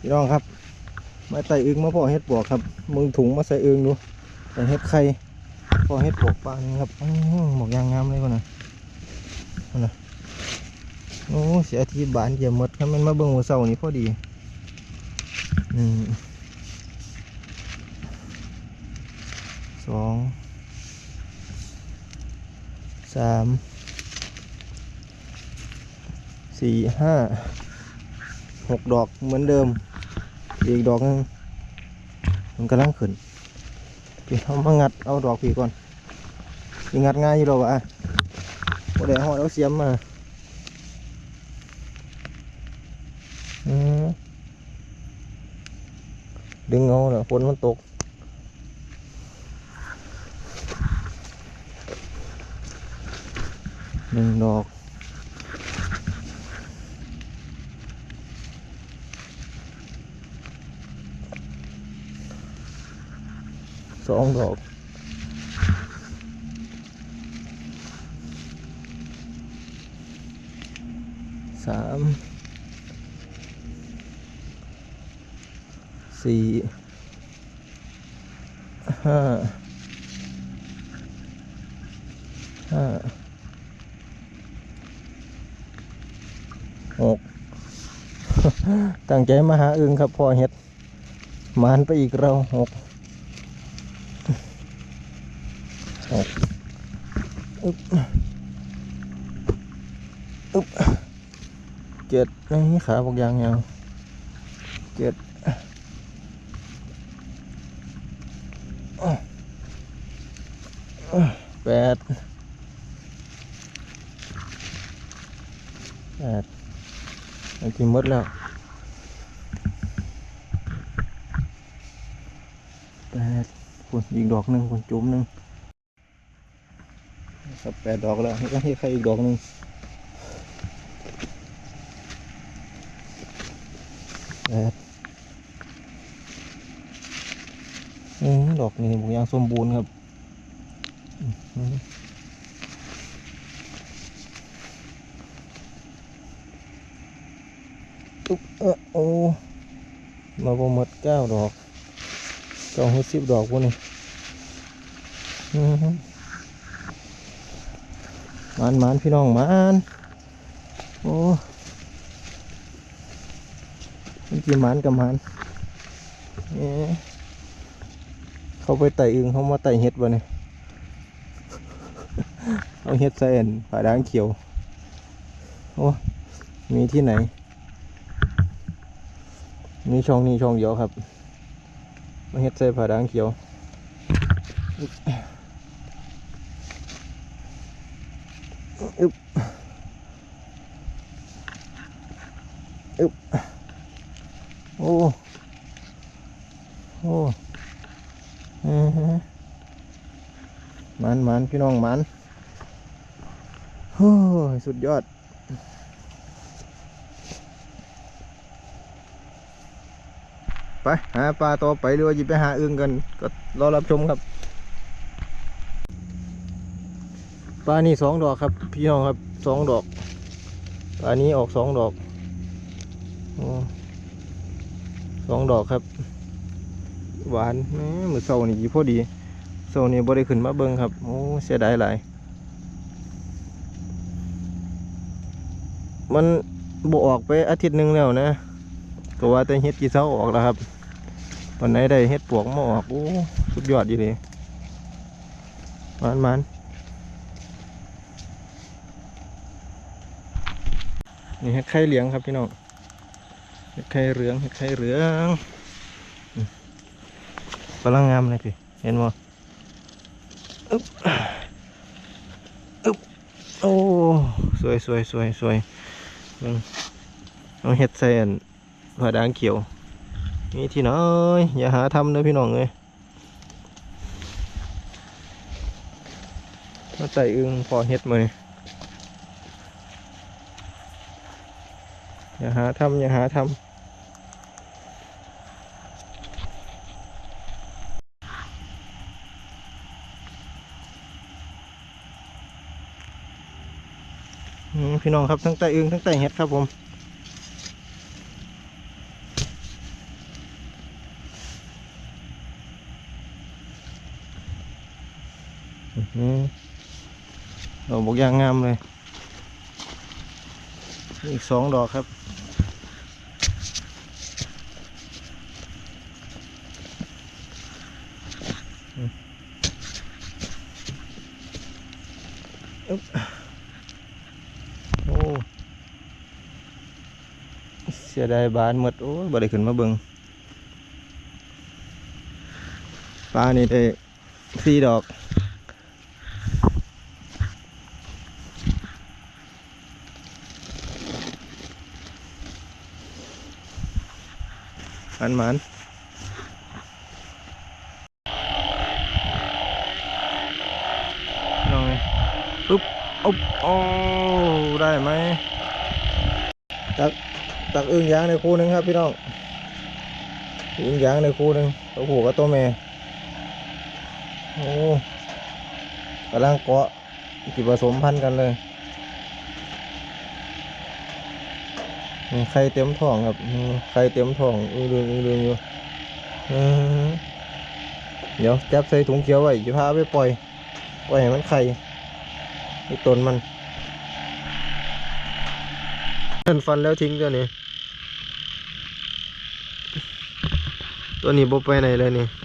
พี่น้องครับมาไต่อึงมาพ่อเฮ็ดปวกครับ มึงถุงมาใส่อึงดูใส่เฮ็ดไข่พ่อเฮ็ดปวกปลานี่ครับหมอกยางงามเลยก่อนนะก่อนนะโอ้เสียทีบานเยี่ยมหมดครับมันมาเบิ่งหัวเสานี่พอดีหนึ่งสองสามสี่ห้าหกดอกเหมือนเดิม อีกดอกนึงมันกำลังขึ้นพี่เอามางัดเอาดอกพี่ก่อนพี่งัดง่ายอยู่หรอวะโอ้ได้หอดเอาเสียมมาดึงเอาเนาะฝนมันตกหนึ่งดอก สองดอกสามสี่ห้าห้าหกตั้งใจมาหาอึงครับพอเห็ดมานไปอีกเราหก หก อึ๊บอึ๊บเจ็ดนี่ขาบอกยางยาวเจ็ดแปดแปดไอันที่มดแล้วแปดคุณอีกดอกหนึ่งคุณจุ่มหนึ่ง ครับแปดดอกแล้วให้ใครอีกดอกหนึ่งแปดนี่ดอกนี้บุกยางสมบูรณ์ครับอุ๊บเออโอ้มาประหมดเก้าดอกเก้าห้สิบดอกวะนี่อือ มานมานพี่น้องมานโอ้มันกี่มานกับมานเอ๊ะเขาไปไต่อึงเขามาไต่เห็ดวะเนี่ยเอาเห็ดใส่อันผาด่างเขียวโอ้มีที่ไหนมีช่องนี้ช่องเดียวครับมาเห็ดใส่ผาด่างเขียว อึบอึบโอ้โอ้อือฮึมันมันพี่น้องมันโอ้ยสุดยอดไปหาปลาต่อไปหรือว่าจะไปหาอึ่งกันก็รอรับชมครับ ป ลานี่สองดอกครับ พี่น้องครับสองดอกปลานี้ออกสองดอกอสองดอกครับ หวานแหมมือเสานี่พอดีเสานี่บ่ได้ขึ้นมาเบิ่งครับโอ้เสียดายหลายมันบออกไปอาทิตย์หนึ่งแล้วนะก็ว่าแต่เฮ็ดกี่เสาออกแล้วครับตอนไหนได้เฮ็ดปวกมาออกโอ้สุดยอดดีเลยมันมัน นี่เห็ดไข่เหลืองครับพี่น้องเห็ดไข่เหลืองเห็ดไข่เหลืองอืมกำลังงามเลยพี่เห็นบ่อึ๊บอึ๊บโอ้สวยสวยสวยสวยเบิ่งเอาเห็ดใส่อันผ้าด่างเขียวนี่ที่น้อยอย่าหาทำเลยพี่น้องเลยมาใส่อึงพอเห็ดมาเลย อย่าหาทำอย่าหาทำพี่น้องครับทั้งแต่อึงทั้งแต่เห็ดครับผมอืเราบอกยางงามเลย อีกสองดอกครับ โอ้ เสียดายบานหมด โอ้ยบ่ได้ขึ้นมาเบิงปลานี่ได้สี่ดอก มันมันลองเลยปุ๊บอุ๊บโอ้ได้ไหมตักตักอึ้งยางในคู่หนึงครับพี่น้องอึ้งยางในคู่หนึงตัวผู้กับตัวแม่โอ้กำลังเกาะที่ผสมพันธุ์กันเลย ไข่เต็มท้องครับไข่เต็มท้องอึ้งเรืองอึ้งเรืองอยู่เดี๋ยวจับใส่ถุงเขียวไว้จะพาไปปล่อยปล่อยให้มันไข่ที่ต้นมันมันฟันแล้วทิ้งตัวนี้ ตัวนี้บไปไหนเลยนี่